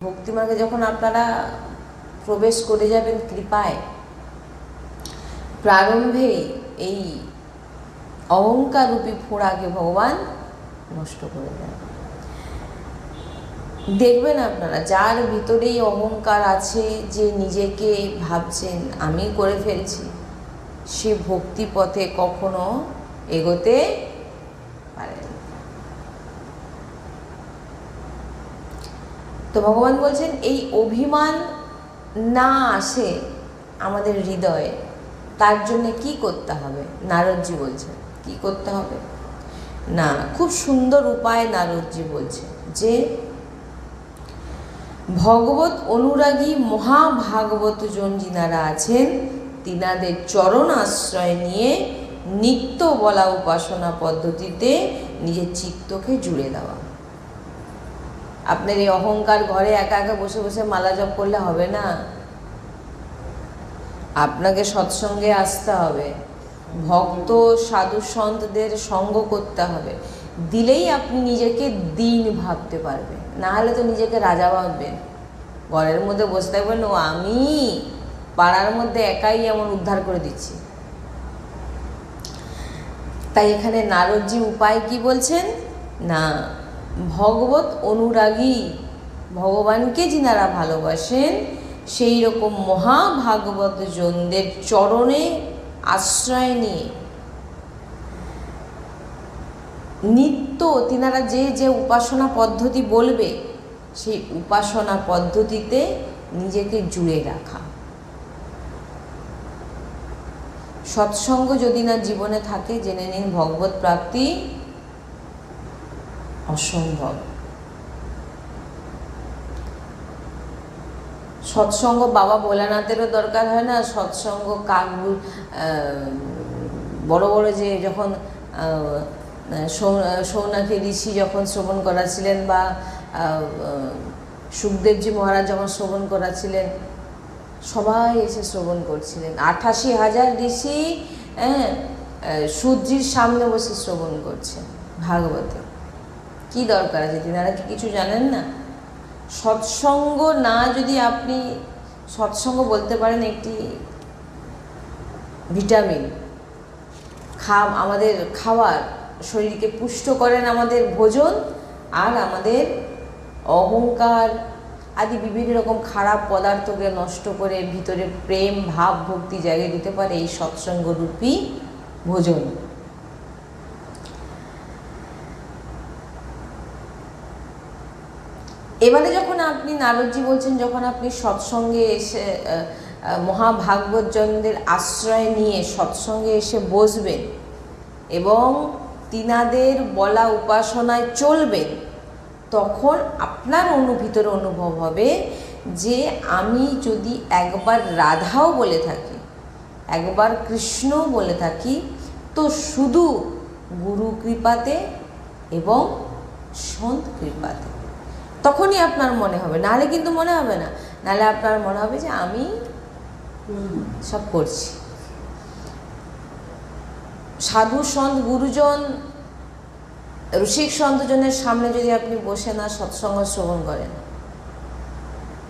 ভক্তিমার্গে যখন আপনারা প্রবেশ করে যাবেন কৃপায়, প্রারম্ভে এই অহংকার রূপী ফোড়াকে ভগবান নষ্ট করে দেন। দেখবেন আপনারা, যার ভিতরেই অহংকার আছে যে নিজেকে ভাবছেন, আমি করে ফেলছি। সে ভক্তি পথে কখনো এগোতে পারে না তো ভগবান বলছেন, এই অভিমান না আসে আমাদের হৃদয়ে, তার জন্য কি করতে হবে? নারদজি বলছেন, কি করতে হবে? না, খুব সুন্দর উপায় নারদজি বলছে যে ভগবত অনুরাগী মহাভাগবত জন যিনারা আছেন, তিনাদের চরণ আশ্রয় নিয়ে নিত্য বলা উপাসনা পদ্ধতিতে নিজের চিত্তকে জুড়ে দেওয়া। আপনার এই অহংকার ঘরে একা একা বসে বসে মালা জপ করলে হবে না? আপনাকে সৎসঙ্গে আসতে হবে। ভক্ত, সাধু, সন্তদের সঙ্গ করতে হবে। দিলেই আপনি নিজেকে দিন ভাবতে পারবেন। না হলে তো নিজেকে রাজা ভাববেন। ঘরের মধ্যে বসতে থাকবেন, ও, আমি পাড়ার মধ্যে একাই এমন উদ্ধার করে দিচ্ছি। তাই এখানে নারদজি উপায় কি বলছেন? না ভগবত অনুরাগী ভগবানকে যিনারা ভালোবাসেন, সেই রকম মহাভাগবত জনদের চরণে আশ্রয় নিয়ে নিত্য তিনারা যে যে উপাসনা পদ্ধতি বলবে, সেই উপাসনা পদ্ধতিতে নিজেকে জুড়ে রাখা। সৎসঙ্গ যদি না জীবনে থাকে, জেনে নিন ভগবত প্রাপ্তি অসম্ভব। সৎসঙ্গ বাবা ভোলানাথেরও দরকার হয় না? সৎসঙ্গ কাক বড় বড় যে যখন সৌনাকি ঋষি যখন শ্রবণ করাছিলেন বা সুখদেবজি মহারাজ যখন শ্রবণ করাছিলেন, সবাই এসে শ্রবণ করছিলেন। আঠাশি হাজার ঋষি হ্যাঁ সূর্যির সামনে বসে শ্রবণ করছেন ভাগবতে। কি দরকার আছে? তিনারা কি কিছু জানেন না? সৎসঙ্গ না যদি আপনি সৎসঙ্গ বলতে পারেন একটি ভিটামিন। খা আমাদের খাবার শরীরকে পুষ্ট করেন আমাদের ভোজন আর আমাদের অহংকার আদি বিভিন্ন রকম খারাপ পদার্থকে নষ্ট করে ভিতরে প্রেম, ভাব, ভক্তি জায়গায় দিতে পারে এই সৎসঙ্গরূপী ভোজন। এবারে যখন আপনি নারদজি বলছেন, যখন আপনি সৎসঙ্গে এসে মহাভাগবতজনদের আশ্রয় নিয়ে সৎসঙ্গে এসে বসবেন এবং তিনাদের বলা উপাসনায় চলবেন, তখন আপনার অনু ভিতরে অনুভব হবে যে আমি যদি একবার রাধাও বলে থাকি, একবার কৃষ্ণও বলে থাকি, তো শুধু গুরু কৃপাতে এবং সন্ত কৃপাতে তখনই আপনার মনে হবে। নাহলে কিন্তু মনে হবে না। নাহলে আপনার মনে হবে যে আমি সব করছি। সাধু সন্ত গুরুজন ঋষিক সন্তজনের সামনে যদি আপনি বসে না সৎসঙ্গ শ্রবণ করেন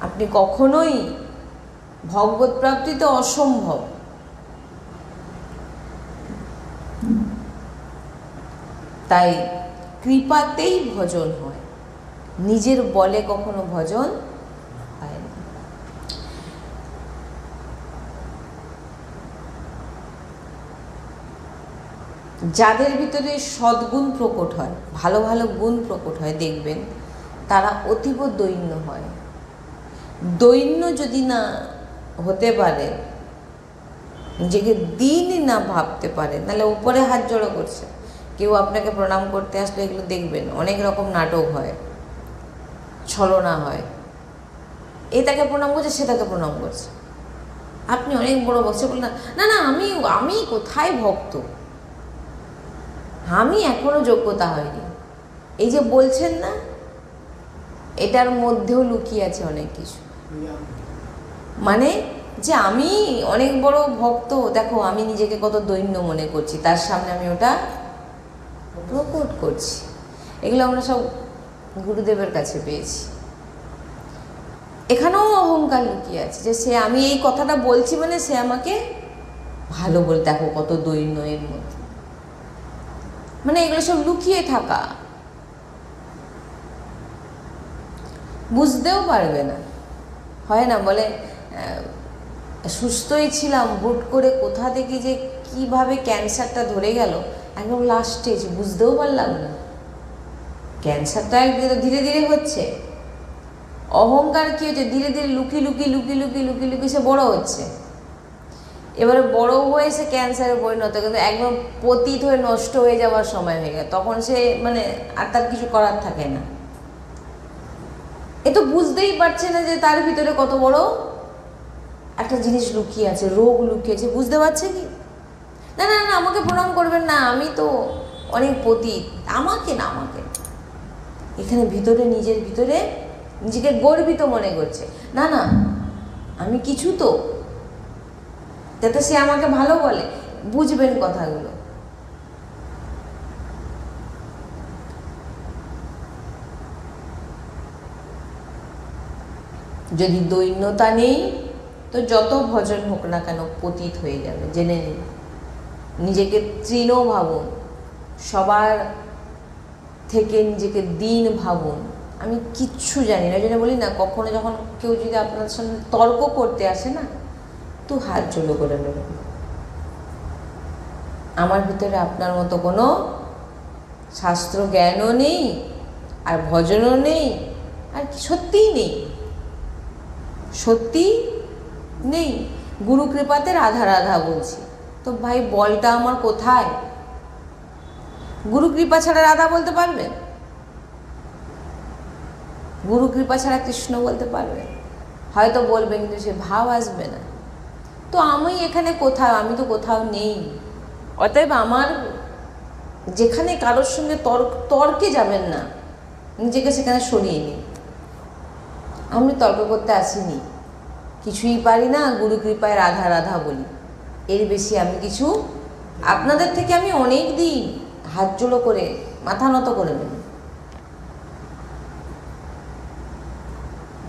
আপনি কখনোই ভগবত প্রাপ্তি তো অসম্ভব। তাই কৃপাতেই ভজন হয়। নিজের বলে কখনো ভজন হয় না। যাদের ভিতরে সদ্গুণ প্রকট হয়, ভালো ভালো গুণ প্রকট হয়, দেখবেন তারা অতীব দৈন্য হয়। দৈন্য যদি না হতে পারে, নিজেকে দিনই না ভাবতে পারে তাহলে উপরে হাত জড়ো করছে। কেউ আপনাকে প্রণাম করতে আসলে এগুলো দেখবেন, অনেক রকম নাটক হয়। ছলনা হয়। এ তাকে প্রণাম করছে, সে তাকে প্রণাম করছে। আপনি অনেক বড় বসে বললেন, না না, আমি আমি কোথায় ভক্ত? আমি এখনও যোগ্যতা হয়নি। এই যে বলছেন না, এটার মধ্যেও লুকিয়ে আছে অনেক কিছু। মানে যে আমি অনেক বড় ভক্ত, দেখো, আমি নিজেকে কত দৈন্য মনে করছি, তার সামনে আমি ওটা প্রকট করছি। এগুলো আমরা সব গুরুদেবের কাছে পেয়েছি। এখানেও অহংকার লুকিয়ে আছে যে সে আমি এই কথাটা বলছি মানে সে আমাকে ভালো বলে, দেখো কত দৈন্য এর মধ্যে। মানে এগুলো সব লুকিয়ে থাকা। বুঝতেও পারবে না। হয় না বলে সুস্থই ছিলাম, হুট করে কোথা থেকে যে কীভাবে ক্যান্সারটা ধরে গেল, একদম লাস্ট স্টেজ বুঝতেও পারলাম না। ক্যান্সারটা ধীরে ধীরে হচ্ছে। অহংকার কী হচ্ছে? ধীরে ধীরে লুকি লুকি লুকি লুকি লুকি লুকি সে বড় হচ্ছে। এবারে বড় হয়ে সে ক্যান্সারে পরিণত, কিন্তু একদম পতিত হয়ে নষ্ট হয়ে যাওয়ার সময় হয়ে গেল। তখন সে মানে আর তার কিছু করার থাকে না। এ তো বুঝতেই পারছে না যে তার ভিতরে কত বড় একটা জিনিস লুকিয়ে আছে, রোগ লুকিয়েছে বুঝতে পারছে কি? না না না, আমাকে প্রণাম করবেন না, আমি তো অনেক পতিত। আমাকে না, আমাকে। এখানে ভিতরে, নিজের ভিতরে নিজেকে গর্বিত মনে করছে। না না, আমি কিছু তো। যাতে সে আমাকে ভালো বলে, বুঝবেন কথাগুলো। যদি দৈন্যতা নেই, তো যত ভজন হোক না কেন পতিত হয়ে যাবে, জেনে নিন। নিজেকে তৃণ ভাবুন সবার থেকে নিজেকে দিন ভাবুন। আমি কিচ্ছু জানি না জন্য বলি না, কখনো যখন কেউ যদি আপনার সঙ্গে তর্ক করতে আসে না, তো হাত জোলো করে নেবেন। আমার ভিতরে আপনার মতো কোনো শাস্ত্র জ্ঞানও নেই, আর ভজনও নেই, আর সত্যিই নেই। সত্যি নেই। গুরু কৃপাতে রাধা রাধা বলছি। তো ভাই, বলটা আমার কোথায়? গুরু কৃপা ছাড়া রাধা বলতে পারবেন গুরু কৃপা ছাড়া কৃষ্ণ বলতে পারবেন হয়তো বলবেন কিন্তু সে ভাব আসবে না। তো আমি এখানে কোথাও, আমি তো কোথাও নেই। অতএব আমার যেখানে কারোর সঙ্গে তর্ক, তর্কে যাবেন না। নিজেকে সেখানে সরিয়ে নিন। আমি তর্ক করতে আসিনি। কিছুই পারি না, গুরু কৃপায় রাধা রাধা বলি। এর বেশি আমি কিছু আপনাদের থেকে আমি অনেক দিন হাত জোড়ো করে মাথা নত করে নেব।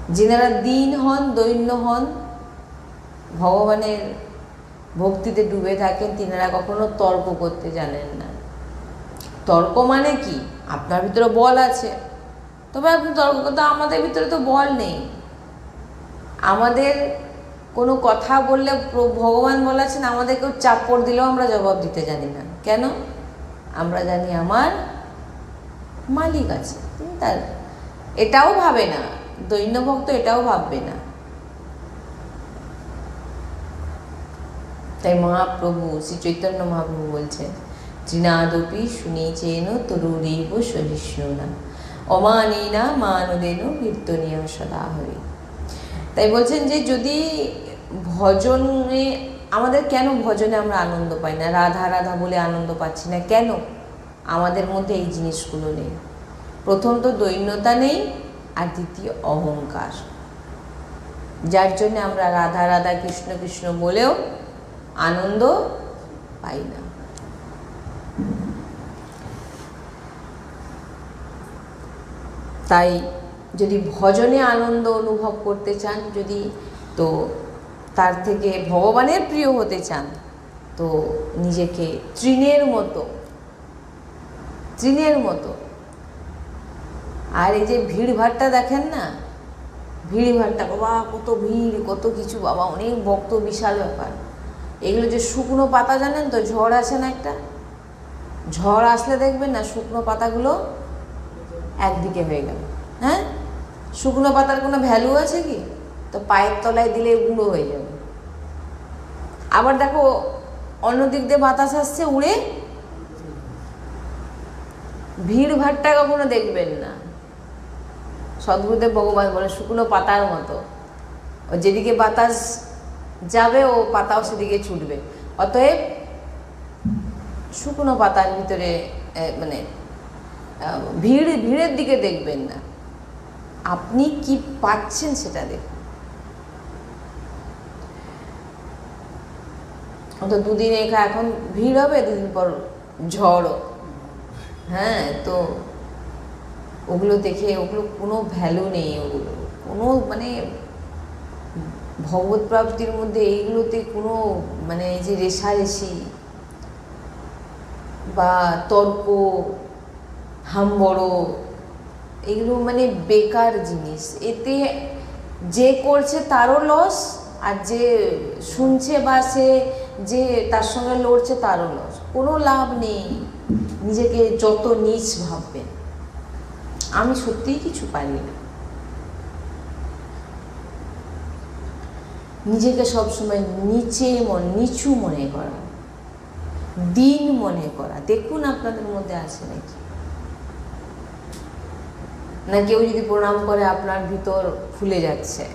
যেনারা দিন হন, দৈন্য হন, ভগবানের ভক্তিতে ডুবে থাকেন, তিনারা কখনো তর্ক করতে জানেন না। তর্ক মানে কি? আপনার ভিতরে বল আছে। তবে আপনি তর্ক করতে, আমাদের ভিতরে তো বল নেই। আমাদের কোনো কথা বললে ভগবান বলেছেন আমাদের কেউ চাপড় দিলেও আমরা জবাব দিতে জানি না। কেন? আমরা জানি আমার মালিক আছে, তিনি তার, এটাও ভাবে না দৈন্য ভক্ত এটাও ভাববে না। তাই মহাপ্রভু শ্রী চৈতন্য মহাপ্রভু বলছেন তৃণাদপি শুনেছেন তরুরীব সহিষ্ণুনা, অমানেনা মানদেন কীর্তনীয় সদা হয়ে তাই বলছেন যে যদি ভজনে আমাদের কেন ভজনে আমরা আনন্দ পাই না? রাধা রাধা বলে আনন্দ পাচ্ছি না কেন? আমাদের মধ্যে এই জিনিসগুলো নেই। প্রথম তো দৈন্যতা নেই, আর দ্বিতীয় অহংকার। যার জন্য আমরা রাধা রাধা কৃষ্ণ কৃষ্ণ বলেও আনন্দ পাই না। তাই যদি ভজনে আনন্দ অনুভব করতে চান যদি, তো তার থেকে ভগবানের প্রিয় হতে চান, তো নিজেকে তৃণের মতো তৃণের মতো। আর এই যে ভিড় ভাট্টা দেখেন না ভিড় ভাট্টা বাবা, কত ভিড়, কত কিছু, বাবা, অনেক ভক্ত, বিশাল ব্যাপার। এগুলো যে শুকনো পাতা জানেন তো, ঝড় আসে না একটা? ঝড় আসলে দেখবেন না, শুকনো পাতাগুলো একদিকে হয়ে গেল। হ্যাঁ? শুকনো পাতার কোনো ভ্যালু আছে কি? তো পায়ের তলায় দিলে গুঁড়ো হয়ে যাবে। আবার দেখো অন্য দিক দিয়ে বাতাস আসছে, উড়ে ভিড় ভাট্টা কখনো দেখবেন না। সদ্গুরুদেব ভগবান বলে, শুকনো পাতার মতো। ও যেদিকে বাতাস যাবে, ও পাতাও সেদিকে ছুটবে। অতএব শুকনো পাতার ভিতরে মানে ভিড়, ভিড়ের দিকে দেখবেন না। আপনি কি পাচ্ছেন সেটা দেখুন। তো দুদিন এখা এখন ভিড় হবে, দুদিন পর ঝড়ও। হ্যাঁ তো ওগুলো দেখে, ওগুলো কোনো ভ্যালু নেই ওগুলো। কোনো মানে ভগবত প্রাপ্তির মধ্যে এইগুলোতে কোনো মানে যে রেশারেশি বা তর্ক, হাম্বড়ো, এগুলো মানে বেকার জিনিস। এতে যে করছে তারও লস আর যে শুনছে বা সে যে তার সঙ্গে লড়ছে তারও লস কোনো লাভ নেই। নিজেকে যত নিচ ভাববেন। আমি সত্যিই কিছু পারি না। নিজেকে সবসময় নিচে মন, নিচু মনে করা। দিন মনে করা। দেখুন আপনাদের মধ্যে আছে নাকি? না কেউ যদি প্রণাম করে আপনার ভিতর ফুলে যাচ্ছে?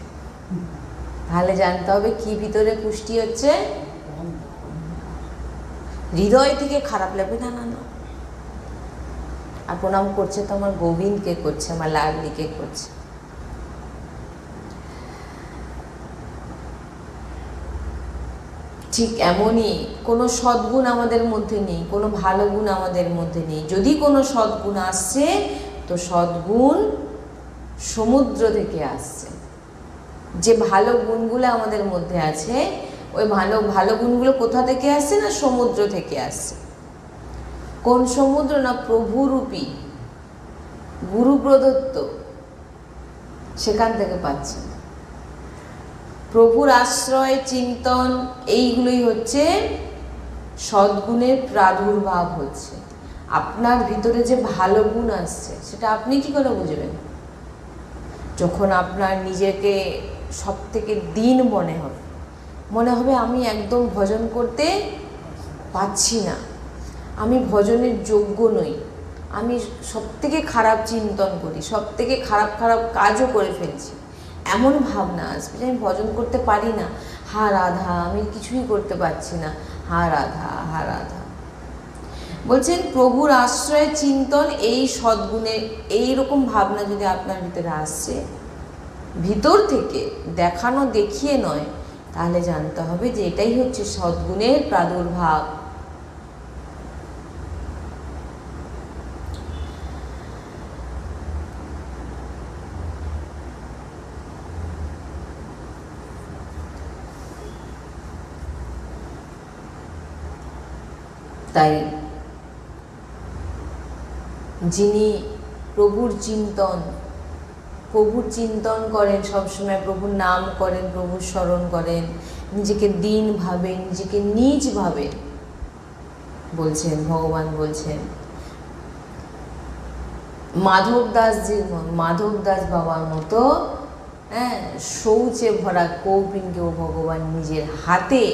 তাহলে জানতে হবে কি ভিতরে পুষ্টি হচ্ছে? হৃদয় থেকে খারাপ লাগবে, না না আর প্রণাম করছে তো আমার গোবিন্দকে করছে, আমার লাডলিকে করছে। ঠিক এমনই কোনো সদ্গুণ আমাদের মধ্যে নেই, কোনো ভালো গুণ আমাদের মধ্যে নেই। যদি কোনো সদ্গুণ আসছে, তো সদ্গুণ সমুদ্র থেকে আসছে। যে ভালো গুণগুলো আমাদের মধ্যে আছে ওই ভালো ভালো গুণগুলো কোথা থেকে আসছে না সমুদ্র থেকে আসছে? কোন সমুদ্র না প্রভুরূপী গুরু প্রদত্ত সেখান থেকে পাচ্ছেন প্রভুর আশ্রয়, চিন্তন, এইগুলোই হচ্ছে সদ্গুণের প্রাদুর্ভাব হচ্ছে। আপনার ভিতরে যে ভালো গুণ আসছে, সেটা আপনি কি করে বুঝবেন? যখন আপনার নিজেকে সব থেকে দিন মনে হবে মনে হবে আমি একদম ভজন করতে পাচ্ছি না। আমি ভজনের যোগ্য নই। আমি সব থেকে খারাপ চিন্তন করি সব থেকে খারাপ খারাপ কাজও করে ফেলছি। এমন ভাবনা আসবে যে আমি ভজন করতে পারি না। হা রাধা, আমি কিছুই করতে পারছি না। হা রাধা হা রাধা। বলছেন, প্রভুর আশ্রয় চিন্তন এই সদ্গুণের এই রকম ভাবনা যদি আপনার ভিতরে আসছে ভিতর থেকে দেখানো দেখিয়ে নয় তাহলে জানতে হবে যে এটাই হচ্ছে সদ্গুণের প্রাদুর্ভাব। তাই যিনি প্রভুর চিন্তন প্রভুর চিন্তন করেন সবসময়, প্রভুর নাম করেন, প্রভুর স্মরণ করেন, নিজেকে দিন ভাবেন, নিজেকে নিজ ভাবেন বলছেন, ভগবান বলছেন। মাধব দাসজির মাধব দাস বাবার মতো হ্যাঁ শৌচে ভরা কৌপিনকেও ভগবান নিজের হাতে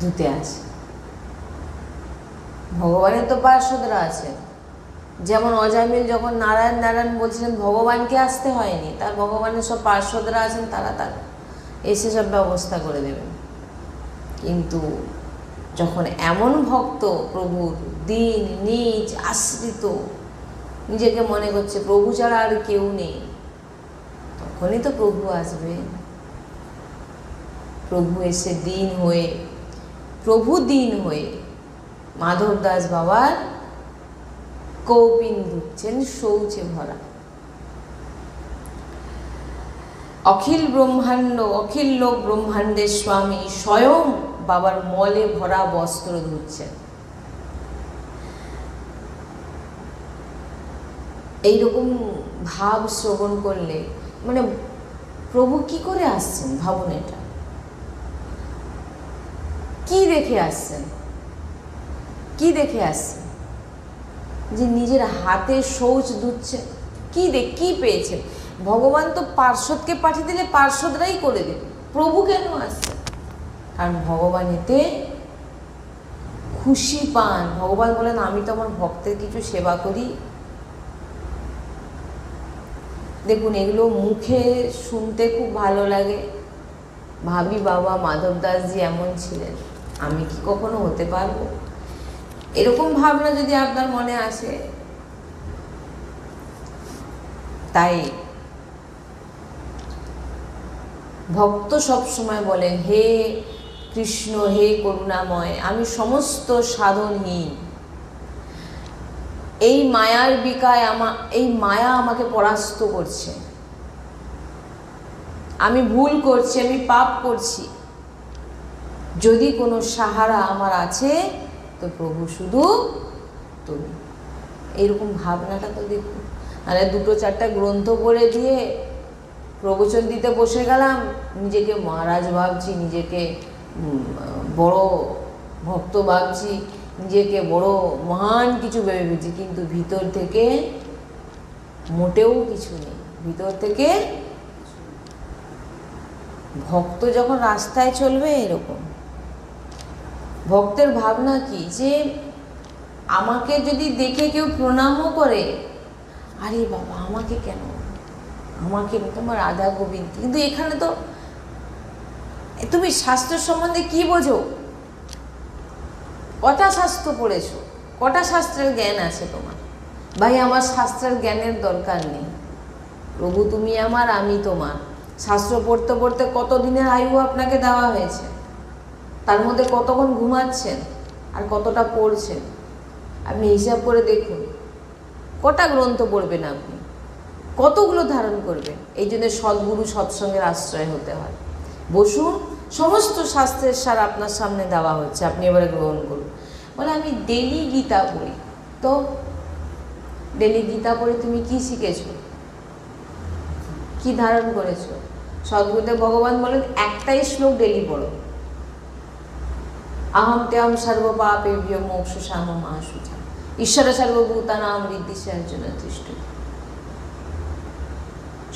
ধুতে আছে। ভগবানের তো পার্শ্বদরা আছেন। যেমন অজামিল যখন নারায়ণ নারায়ণ বলছিলেন, ভগবানকে আসতে হয়নি। তার ভগবানের সব পার্শ্বদরা আছেন, তারা তার এসে সব ব্যবস্থা করে দেবেন। কিন্তু যখন এমন ভক্ত প্রভুর দিন, নিজ আশ্রিত, নিজেকে মনে করছে প্রভু ছাড়া আর কেউ নেই, তখনই তো প্রভু আসবে। প্রভু এসে দিন হয়ে, প্রভু দিন হয়ে মাধব দাস বাবার কৌপিন ধুচ্ছেন শৌচে ভরা। অখিল ব্রহ্মাণ্ড, অখিল লোক ব্রহ্মাণ্ডের স্বামী, স্বয়ং বাবার মলে ভরা বস্ত্র ধুচ্ছেন এইরকম ভাব শ্রবণ করলে মানে প্রভু কি করে আসছেন ভাবুন এটা? কি দেখে আসছেন? কি দেখে আসছেন? যে নিজের হাতে শৌচ ধুচ্ছে কি দেখ কি পেয়েছে? ভগবান তো পার্শ্বদকে পাঠিয়ে দিলে পার্শ্বদরাই করে দেবে। প্রভু কেন আসছে? কারণ ভগবান এতে খুশি পান। ভগবান বলেন, আমি তো আমার ভক্তের কিছু সেবা করি। দেখুন, এগুলো মুখে শুনতে খুব ভালো লাগে। ভাবি বাবা মাধব দাসজি এমন ছিলেন। আমি কি কখনো হতে পারব? এরকম ভাবনা যদি আপনার মনে আসে, তাই ভক্ত সব সময় বলেন হে কৃষ্ণ, হে করুণাময়, আমি সমস্ত সাধনহীন। এই মায়ার বিকায় আমা, এই মায়া আমাকে পরাস্ত করছে। আমি ভুল করছি, আমি পাপ করছি। যদি কোনো সাহারা আমার আছে তো প্রভু, শুধু তুমি। এইরকম ভাবনাটা তো দেখুন মানে দুটো চারটা গ্রন্থ পড়ে দিয়ে প্রবচন দিতে বসে গেলাম। নিজেকে মহারাজ ভাবছি, নিজেকে বড় ভক্ত ভাবছি, নিজেকে বড় মহান কিছু ভেবে ফেলছি কিন্তু ভিতর থেকে মোটেও কিছু নেই। ভিতর থেকে ভক্ত যখন রাস্তায় চলবে, এরকম। ভক্তের ভাবনা কি? যে আমাকে যদি দেখে কেউ প্রণামও করে, আরে বাবা, আমাকে কেন? আমাকে তোমার রাধা গোবিন্দ। কিন্তু এখানে তো তুমি শাস্ত্র সম্বন্ধে কি বোঝো? কটা শাস্ত্র পড়েছো? কটা শাস্ত্রের জ্ঞান আছে তোমার? ভাই, আমার শাস্ত্রের জ্ঞানের দরকার নেই। প্রভু তুমি আমার, আমি তোমার। শাস্ত্র পড়তে পড়তে কত দিনের আয়ু আপনাকে দেওয়া হয়েছে? তার মধ্যে কতক্ষণ ঘুমাচ্ছেন আর কতটা পড়ছেন? আপনি হিসাব করে দেখুন। কটা গ্রন্থ পড়বেন আপনি? কতগুলো ধারণ করবেন? এই জন্য সদ্গুরু সৎসঙ্গের আশ্রয় হতে হয়। বসুন, সমস্ত শাস্ত্রের সার আপনার সামনে দেওয়া হচ্ছে। আপনি এবারে গ্রহণ করুন। বলে আমি ডেলি গীতা পড়ি। তো ডেলি গীতা পড়ে তুমি কি শিখেছো? কি ধারণ করেছ? সদ্গুরুদেব ভগবান বলেন, একটাই শ্লোক ডেলি পড়ো। আহম ত্যাম সর্বপাপে মোক্ষ শ্যাম মহাসুচা ঈশ্বর সর্বভূতানাম ঋদ্ধি সঞ্জন তিষ্ঠ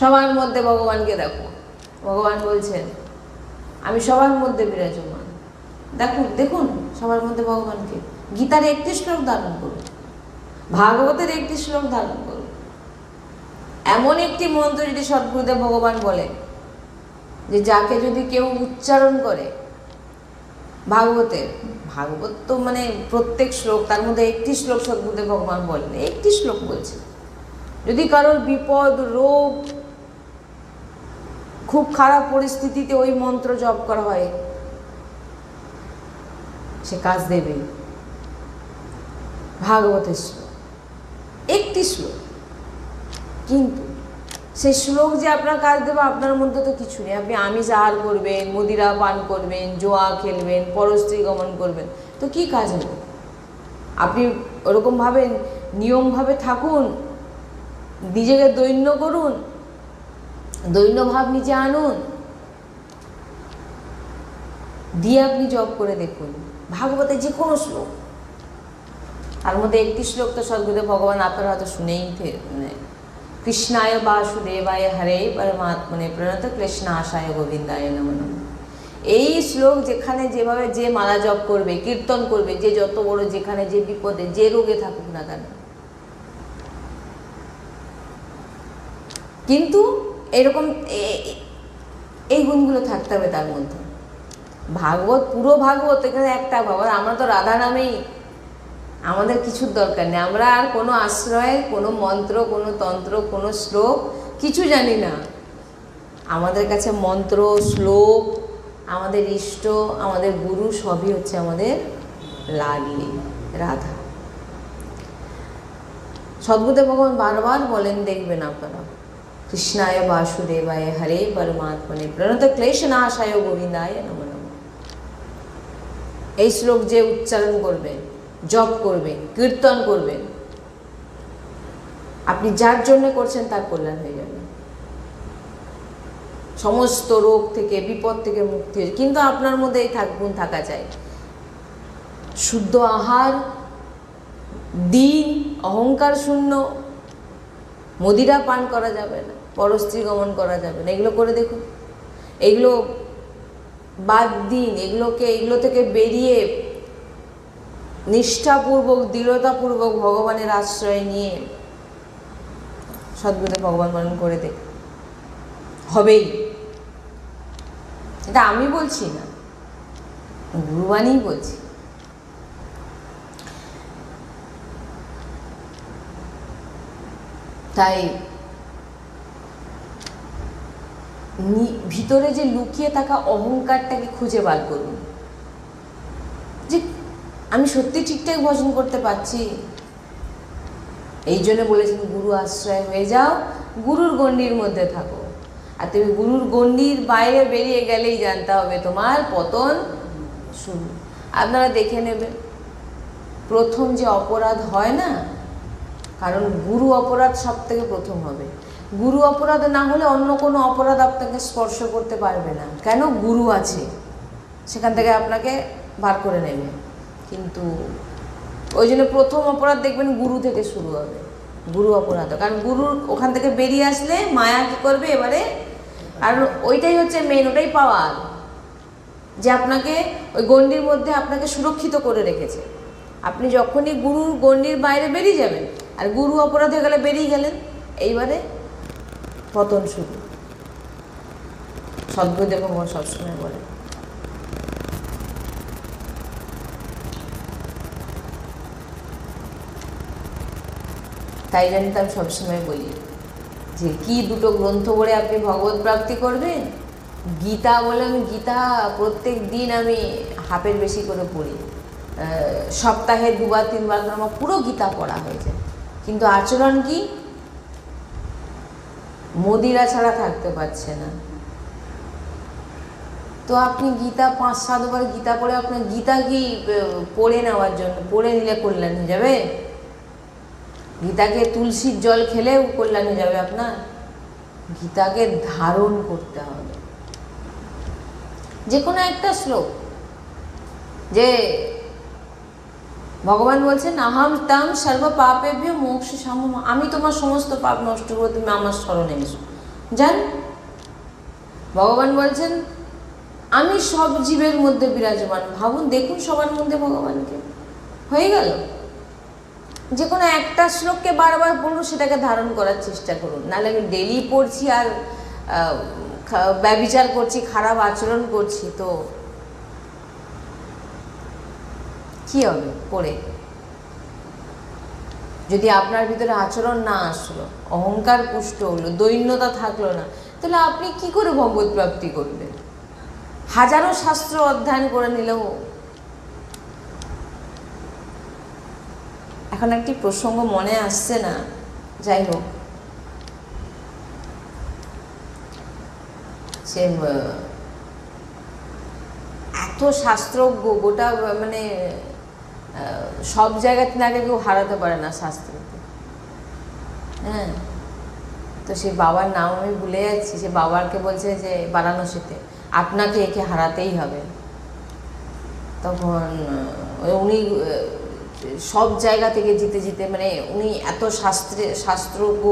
সবার মধ্যে ভগবানকে দেখো ভগবান বলছেন আমি সবার মধ্যে বিরাজমান দেখুন দেখুন সবার মধ্যে ভগবানকে গীতার একটি শ্লোক ধারণ করুন ভাগবতের একটি শ্লোক ধারণ করুন এমন একটি মন্ত্র যেটি সদ্গুরুদেব ভগবান বলেন যে যাকে যদি কেউ উচ্চারণ করে ভাগবতের। ভাগবত তো মানে প্রত্যেক শ্লোক, তার মধ্যে একটি শ্লোক সদ্গুরুদেব ভগবান বলেন, একটি শ্লোক বলছে। যদি কারোর বিপদ, রোগ, খুব খারাপ পরিস্থিতিতে ওই মন্ত্র জপ করা হয়, সে কাজ দেবে। ভাগবতের শ্লোক, একটি শ্লোক। কিন্তু সেই শ্লোক যে আপনার কাজ দেবে, আপনার মধ্যে তো কিছু নেই। আপনি আমিষ আহার করবেন, মদিরা পান করবেন, জোয়া খেলবেন, পরস্ত্রী গমন করবেন। তো কি কাজ হবে? আপনি ওরকমভাবে, নিয়মভাবে থাকুন, নিজেকে দৈন্য করুন দৈন্য ভাব নিজে আনুন। দিয়ে আপনি জব করে দেখুন। ভাগবতের যে কোনো শ্লোক। তার মধ্যে একটি শ্লোক তো সদ্গুরুদেব ভগবান আপনারা হয়তো শুনেই মানে কৃষ্ণায় বাসুদেবায় হরে পরমাত্মনে প্রণত কৃষ্ণাশায় গোবিন্দায় নম এই শ্লোক যেখানে যেভাবে যে মালা জপ করবে, কীর্তন করবে, যে যত বড় যেখানে যে বিপদে, যে রোগে থাকুক না কেন। কিন্তু এরকম এই গুণগুলো থাকতে হবে তার মধ্যে। ভাগবত, পুরো ভাগবত এখানে একটা ভাগবত আমরা তো রাধা নামেই আমাদের কিছুর দরকার নেই। আমরা আর কোনো আশ্রয়, কোনো মন্ত্র, কোনো তন্ত্র, কোনো শ্লোক কিছু জানি না। আমাদের কাছে মন্ত্র, শ্লোক, আমাদের ইষ্ট, আমাদের গুরু সবই হচ্ছে আমাদের লাডলি রাধা। সদ্গুদেব ভগবান বারবার বলেন, দেখবেন আপনারা, কৃষ্ণায় বাসুদেবায় হরে পরমাত্মনে প্রণত ক্লেশ ক্লেশনাশায় গোবিন্দায় নম নম। এই শ্লোক যে উচ্চারণ করবেন জপ করবেন, কীর্তন করবেন। আপনি যার জন্য করছেন তার কল্যাণ হয়ে যাবে। সমস্ত রোগ থেকে, বিপদ থেকে মুক্তি হয়ে কিন্তু আপনার মধ্যে এই থাকা চাই শুদ্ধ আহার, দিন, অহংকার শূন্য, মদিরা পান করা যাবে না পরস্ত্রী গমন করা যাবে না। এগুলো করে দেখুন। এগুলো বাদ দিন, এগুলোকে, এগুলো থেকে বেরিয়ে নিষ্ঠাপূর্বক, দৃঢ়তাপূর্বক ভগবানের আশ্রয় নিয়ে সদ্গুরুদেব ভগবান পালন করে দেখ হবেই। এটা আমি বলছি না গুরুবাণী বলছি। তাই ভিতরে যে লুকিয়ে থাকা অহংকারটাকে খুঁজে বার করুন। আমি সত্যি ঠিকঠাক ভজন করতে পারছি। এই জন্য বলেছেন, গুরু আশ্রয় হয়ে যাও, গুরুর গণ্ডির মধ্যে থাকো। আর তুমি গুরুর গণ্ডির বাইরে বেরিয়ে গেলেই জানতে হবে তোমার পতন শুরু। আপনারা দেখে নেবেন, প্রথম যে অপরাধ হয় না, কারণ গুরু অপরাধ সব থেকে প্রথম হবে। গুরু অপরাধ না হলে অন্য কোনো অপরাধ আপনাকে স্পর্শ করতে পারবে না। কেন? গুরু আছে, সেখান থেকে আপনাকে বার করে নেবে। কিন্তু ওই জন্য প্রথম অপরাধ দেখবেন গুরু থেকে শুরু হবে। গুরু অপরাধ। কারণ গুরুর ওখান থেকে বেরিয়ে আসলে মায়া কী করবে এবারে? আর ওইটাই হচ্ছে মেন ওটাই পাওয়ার। যে আপনাকে ওই গণ্ডির মধ্যে আপনাকে সুরক্ষিত করে রেখেছে। আপনি যখনই গুরুর গণ্ডির বাইরে বেরিয়ে যাবেন, আর গুরু অপরাধ হয়ে গেলে বেরিয়ে গেলেন, এইবারে পতন শুরু। সদ্গুদেব সবসময় বলে। তাই জন্য তো আমি সবসময় বলি যে কি দুটো গ্রন্থ পড়ে আপনি ভগবত প্রাপ্তি করবেন? গীতা বলে আমি গীতা প্রত্যেক দিন আমি হাফের বেশি করে পড়ি। সপ্তাহে দুবার, তিনবার করে আমার পুরো গীতা পড়া হয়েছে কিন্তু আচরণ কি? মোদিরা ছাড়া থাকতে পারছে না। তো আপনি গীতা পাঁচ, সাতবার গীতা পড়ে, আপনার গীতা কি পড়ে নেওয়ার জন্য, পড়ে নিলে কল্যাণ হয়ে যাবে? গীতাকে তুলসীর জল খেলেও কল্যাণ হয়ে যাবে আপনার। গীতাকে ধারণ করতে হবে। যে কোনো একটা শ্লোক যে ভগবান বলছেন, আহাম তাম সর্ব পাপেভ্য মোক্ষ সাম আমি তোমার সমস্ত পাপ নষ্ট করে তুমি আমার স্মরণে এসো। জান? ভগবান বলছেন, আমি সব জীবের মধ্যে বিরাজমান। ভাবুন, দেখুন সবার মধ্যে ভগবানকে। হয়ে গেল? যে কোনো একটা শ্লোককে বারবার পড়ুন, সেটাকে ধারণ করার চেষ্টা করুন। নাহলে আমি ডেলি পড়ছি আর ব্যভিচার করছি, খারাপ আচরণ করছি, তো কি হবে পড়ে? যদি আপনার ভিতরে আচরণ না আসলো, অহংকার পুষ্ট হলো, দৈন্যতা থাকল না, তাহলে আপনি কি করে ভগবত প্রাপ্তি করবেন? হাজারো শাস্ত্র অধ্যয়ন করে নিলেও এখন একটি প্রসঙ্গ মনে আসছে না। যাই হোক। সে এত শাস্ত্রজ্ঞ, গোটা মানে সব জায়গাতে না কেউ হারাতে পারে না শাস্ত্রকে। হ্যাঁ? তো সেই বাবার নাম আমি ভুলে যাচ্ছি। সে বাবাকে বলছে যে, বারাণসীতে, আপনাকে একে হারাতেই হবে। তখন উনি সব জায়গা থেকে জিতে জিতে মানে উনি এত শাস্ত্রে, শাস্ত্রজ্ঞ,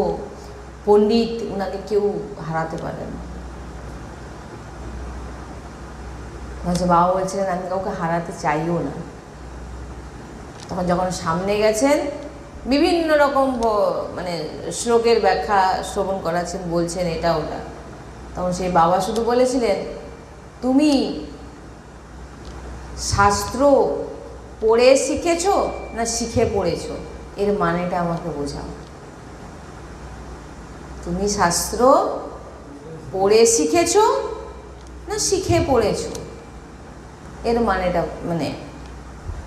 পণ্ডিত, উনাকে কেউ হারাতে পারে না। বাবা বলছিলেন, আমি কাউকে হারাতে চাইও না। তখন যখন সামনে গেছেন, বিভিন্ন রকম মানে শ্লোকের ব্যাখ্যা শ্রবণ করাচ্ছেন, বলছেন, এটা, ওটা। তখন সেই বাবা শুধু বলেছিলেন, তুমি শাস্ত্র পড়ে শিখেছো না শিখে পড়েছো? এর মানেটা আমাকে বোঝাও। তুমি শাস্ত্র পড়ে শিখেছো না শিখে পড়েছো? এর মানেটা মানে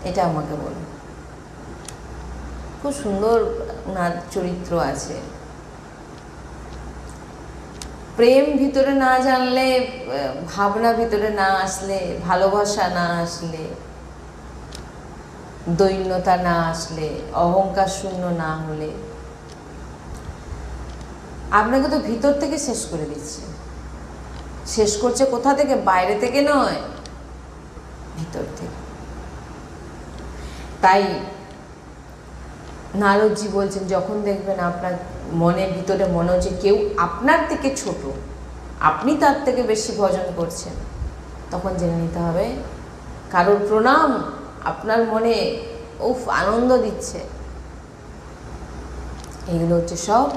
এটা আমাকে বলো। খুব সুন্দর ওনার চরিত্র আছে। প্রেম ভিতরে না জানলে ভাবনা ভিতরে না আসলে, ভালোবাসা না আসলে দৈন্যতা না আসলে, অহংকার শূন্য না হলে। আপনাকে তো ভিতর থেকে শেষ করে দিচ্ছে। শেষ করছে কোথা থেকে? বাইরে থেকে নয়, ভিতর থেকে। তাই নারদজি বলছেন, যখন দেখবেন আপনার মনের ভিতরে মনে হচ্ছে কেউ আপনার থেকে ছোট, আপনি তার থেকে বেশি ভজন করছেন, তখন জেনে নিতে হবে কারোর প্রণাম আপনার মনে উফ, আনন্দ দিচ্ছে। এগুলো হচ্ছে সব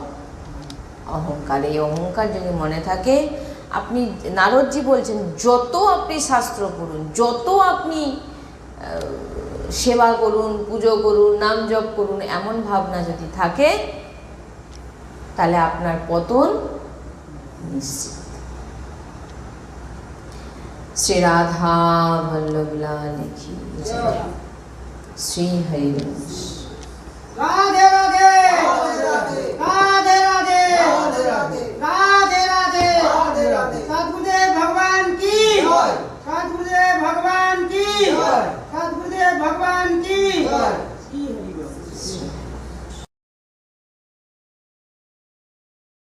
অহংকার। এই অহংকার যদি মনে থাকে, আপনি নারদজি বলছেন, যত আপনি শাস্ত্র পড়ুন, যত আপনি সেবা করুন, পুজো করুন, নাম জপ করুন, এমন ভাবনা যদি থাকে, তাহলে আপনার পতন নিশ্চিত। श्री राधा वल्लभ लाल की श्री हरि भगवान की। भगवान की।